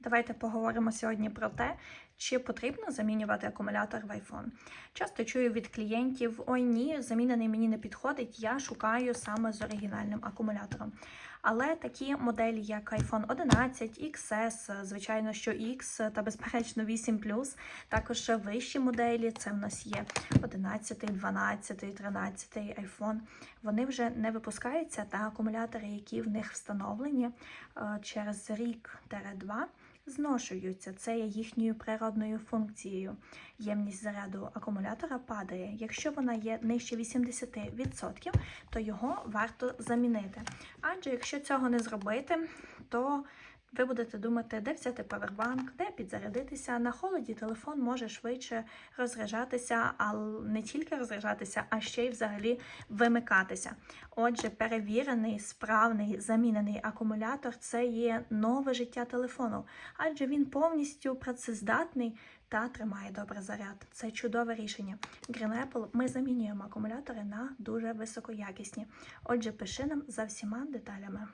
Давайте поговоримо сьогодні про те, чи потрібно замінювати акумулятор в iPhone. Часто чую від клієнтів: ой ні, замінений мені не підходить, я шукаю саме з оригінальним акумулятором. Але такі моделі, як iPhone 11, XS, звичайно, що X та безперечно 8 також вищі моделі. Це в нас є 11, 12, 13 iPhone. Вони вже не випускаються, та акумулятори, які в них встановлені е, через рік-два. Зношуються, це є їхньою природною функцією. Ємність заряду акумулятора падає. Якщо вона є нижче 80%, то його варто замінити. Адже якщо цього не зробити, то ви будете думати, де взяти павербанк, де підзарядитися. На холоді телефон може швидше розряджатися, але не тільки розряджатися, а ще й взагалі вимикатися. Отже, перевірений, справний, замінений акумулятор це є нове життя телефону, адже він повністю працездатний та тримає добрий заряд. Це чудове рішення. Green Apple ми замінюємо акумулятори на дуже високоякісні. Отже, пиши нам за всіма деталями.